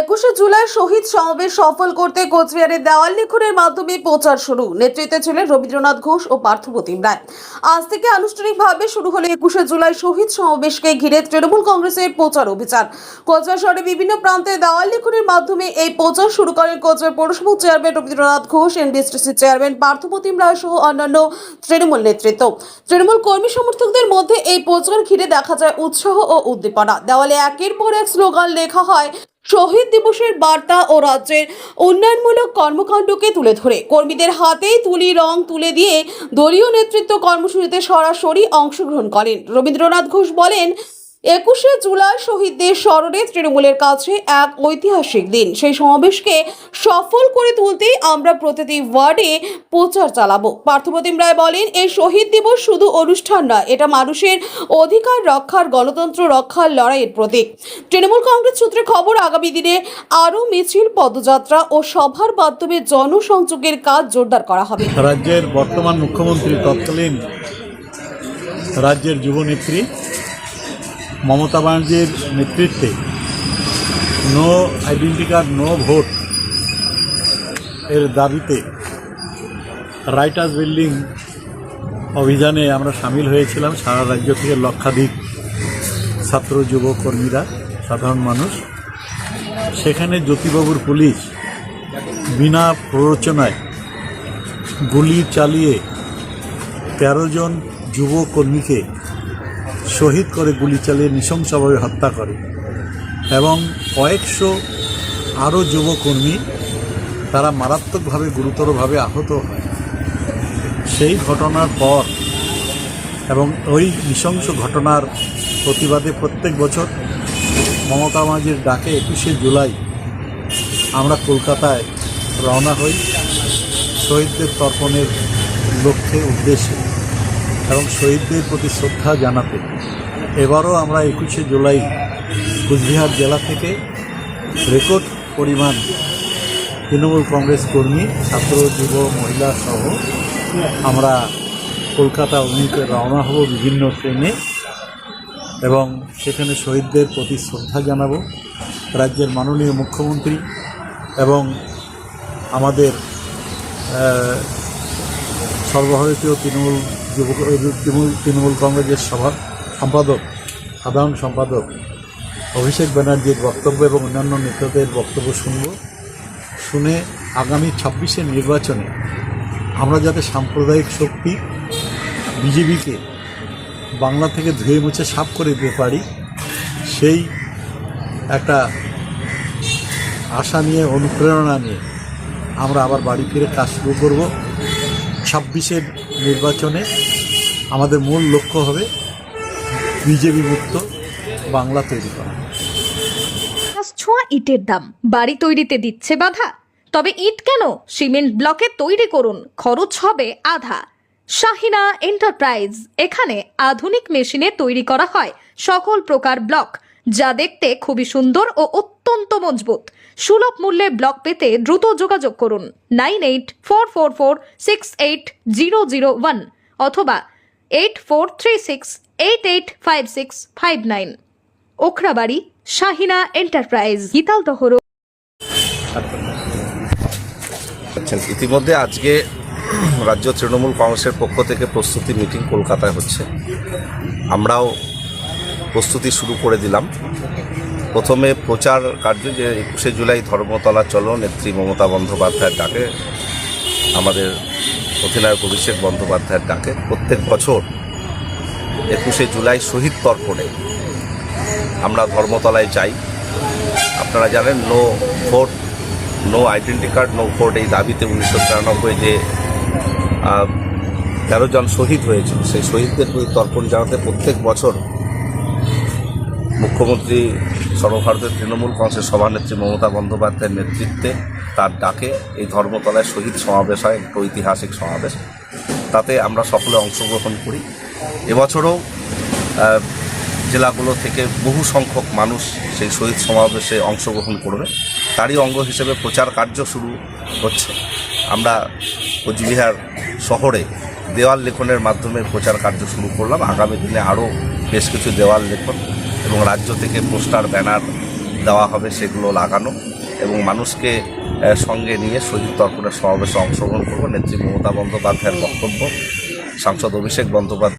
একুশে জুলাই শহীদ সমাবেশ সফল করতে কোচবিহারের দেওয়াল লিখনের মাধ্যমে প্রচার শুরু। নেতৃত্বে ছিলেন রবীন্দ্রনাথ ঘোষ ও পার্থপ্রতিম রায়। আজ থেকে আনুষ্ঠানিকভাবে শুরু হলো একুশে জুলাই শহীদ সমাবেশকে ঘিরে তৃণমূল কংগ্রেসের প্রচার অভিযান। কোচবিহার শহরে বিভিন্ন প্রান্তে দেওয়াল লিখনের মাধ্যমে এই প্রচার শুরু করেন কোচবিহার পৌরসভা chairman Rabindranath Ghosh NBSTC chairman Parthapratim Roy সহ অন্যান্য তৃণমূল নেতৃত্ব। তৃণমূল কর্মী সমর্থকদের মধ্যে এই প্রচার ঘিরে দেখা যায় উৎসাহ ও উদ্দীপনা। দেওয়ালে একের পর এক স্লোগান লেখা হয় শহীদ দিবসের বার্তা ও রাজ্যের উন্নয়নমূলক কর্মকাণ্ডকে তুলে ধরে। কর্মীদের হাতেই তুলি, রং তুলে দিয়ে দলীয় নেতৃত্ব কর্মসূচিতে সরাসরি অংশগ্রহণ করেন। রবীন্দ্রনাথ ঘোষ বলেন একুশে জুলাই শহীদদের স্মরণে তৃণমূলের কাছে এক ঐতিহাসিক দিন। সেই সমাবেশকে সফল করে তুলতেই আমরা প্রতিটি ওয়ার্ডে প্রচার চালাবো। পার্থপ্রতিম রায় বলেন এই শহীদ দিবস শুধু অনুষ্ঠান নয়, এটা মানুষের অধিকার রক্ষার, গণতন্ত্র রক্ষার লড়াইয়ের প্রতীক। তৃণমূল কংগ্রেস সূত্রে খবর, আগামী দিনে আরও মিছিল, পদযাত্রা ও সভার মাধ্যমে জনসংযোগের কাজ জোরদার করা হবে। রাজ্যের বর্তমান মুখ্যমন্ত্রী তৎকালীন রাজ্যের যুবনেত্রী মমতা ব্যানার্জির নেতৃত্বে no identity card no vote এর দাবিতে রাইটার্স বিল্ডিং অভিযানে আমরা সামিল হয়েছিলাম। সারা রাজ্য থেকে লক্ষাধিক ছাত্র, যুব কর্মীরা, সাধারণ মানুষ। সেখানে জ্যোতিবাবুর পুলিশ বিনা প্ররোচনায় গুলি চালিয়ে তেরো জন যুব কর্মীকে শহীদ করে গুলি চালিয়ে নৃশংসভাবে হত্যা করে। এবং কয়েকশো আরও যুবকর্মী তারা মারাত্মকভাবে, গুরুতরভাবে আহত হয়। সেই ঘটনার পর এবং ওই নৃশংস ঘটনার প্রতিবাদে প্রত্যেক বছর মমতা মাঝির ডাকে একুশে জুলাই আমরা কলকাতায় রওনা হই। শহীদদের তর্পণের লক্ষ্যে, উদ্দেশ্যে। এবং শহীদদের প্রতি শ্রদ্ধা জানাতে। এবারও আমরা একুশে জুলাই কুচবিহার জেলা থেকে রেকর্ড পরিমাণ তৃণমূল কংগ্রেস কর্মী, ছাত্র, যুব, মহিলা সহ আমরা কলকাতা অভিমুখে রওনা হব বিভিন্ন ট্রেনে এবং সেখানে শহীদদের প্রতি শ্রদ্ধা জানাব। রাজ্যের মাননীয় মুখ্যমন্ত্রী এবং আমাদের সর্বভারতীয় তৃণমূল যুব তৃণমূল তৃণমূল কংগ্রেসের সভা সম্পাদক, সাধারণ সম্পাদক অভিষেক ব্যানার্জির বক্তব্য এবং অন্যান্য নেতাদের বক্তব্য শুনব। শুনে আগামী ছাব্বিশে নির্বাচনে আমরা যাতে সাম্প্রদায়িক শক্তি বিজেপিকে বাংলা থেকে ধুয়ে মুছে সাফ করে দিতে পারি, সেই একটা আশা নিয়ে, অনুপ্রেরণা নিয়ে আমরা আবার বাড়ি ফিরে কাজ শুরু করব। ছাব্বিশের নির্বাচনে আমাদের মূল লক্ষ্য হবে বিজেপি মুক্ত বাংলা তৈরি করা। ছোঁয়া ইটের দাম। বাড়ি তৈরিতে দিচ্ছে বাধা। তবে ইট কেন? সিমেন্ট ব্লকে তৈরি করুন, খরচ হবে আধা। শাহিনা এন্টারপ্রাইজ, এখানে আধুনিক মেশিনে তৈরি করা হয় সকল প্রকার ব্লক। যা দেখতে খুবই সুন্দর ও অত্যন্ত মজবুত। সুলভ মূল্যে ব্লক পেতে দ্রুত যোগাযোগ করুন nine eight four four four six eight zero zero one অথবা eight four three six eight eight five six five nine. Okhrabari, Shahina enterprise Gitaldaha আচ্ছা ইতিমধ্যে আজকে রাজ্য তৃণমূল কংগ্রেসের পক্ষ থেকে প্রস্তুতি মিটিং কলকাতায় হচ্ছে। আমরাও প্রস্তুতি শুরু করে দিলাম। প্রথমে প্রচার কার্য যে একুশে জুলাই ধর্মতলা চলো, নেত্রী মমতা বন্দ্যোপাধ্যায়ের ডাকে, আমাদের অধিনায়ক অভিষেক বন্দ্যোপাধ্যায়ের ডাকে। প্রত্যেক বছর একুশে জুলাই শহীদ তর্পণে আমরা ধর্মতলায় যাই। আপনারা জানেন no vote no identity card no vote এই দাবিতে উনিশশো তিরানব্বই যে তেরো জন শহীদ হয়েছিল, সেই শহীদদের প্রতি তর্পণ জানাতে প্রত্যেক বছর মুখ্যমন্ত্রী সর্বভারতের তৃণমূল কংগ্রেসের সভানেত্রী মমতা বন্দ্যোপাধ্যায়ের নেতৃত্বে তার ডাকে এই ধর্মতলায় শহীদ সমাবেশ হয়, একটা ঐতিহাসিক সমাবেশ। তাতে আমরা সকলে অংশগ্রহণ করি। এবছরও জেলাগুলো থেকে বহু সংখ্যক মানুষ সেই শহীদ সমাবেশে অংশগ্রহণ করবে। তারই অঙ্গ হিসেবে প্রচার কার্য শুরু হচ্ছে। আমরা কোচবিহার শহরে দেওয়াল লেখনের মাধ্যমে প্রচার কার্য শুরু করলাম। আগামী দিনে আরও বেশ কিছু দেওয়াল লেখন। এবং রাজ্য থেকে পোস্টার, ব্যানার দেওয়া হবে সেগুলো লাগানো এবং মানুষকে সঙ্গে নিয়ে শহীদ তর্পণের সমাবেশে অংশগ্রহণ করব। নেত্রী মমতা বন্দ্যোপাধ্যায়ের বক্তব্য, সাংসদ অভিষেক বন্দ্যোপাধ্যায়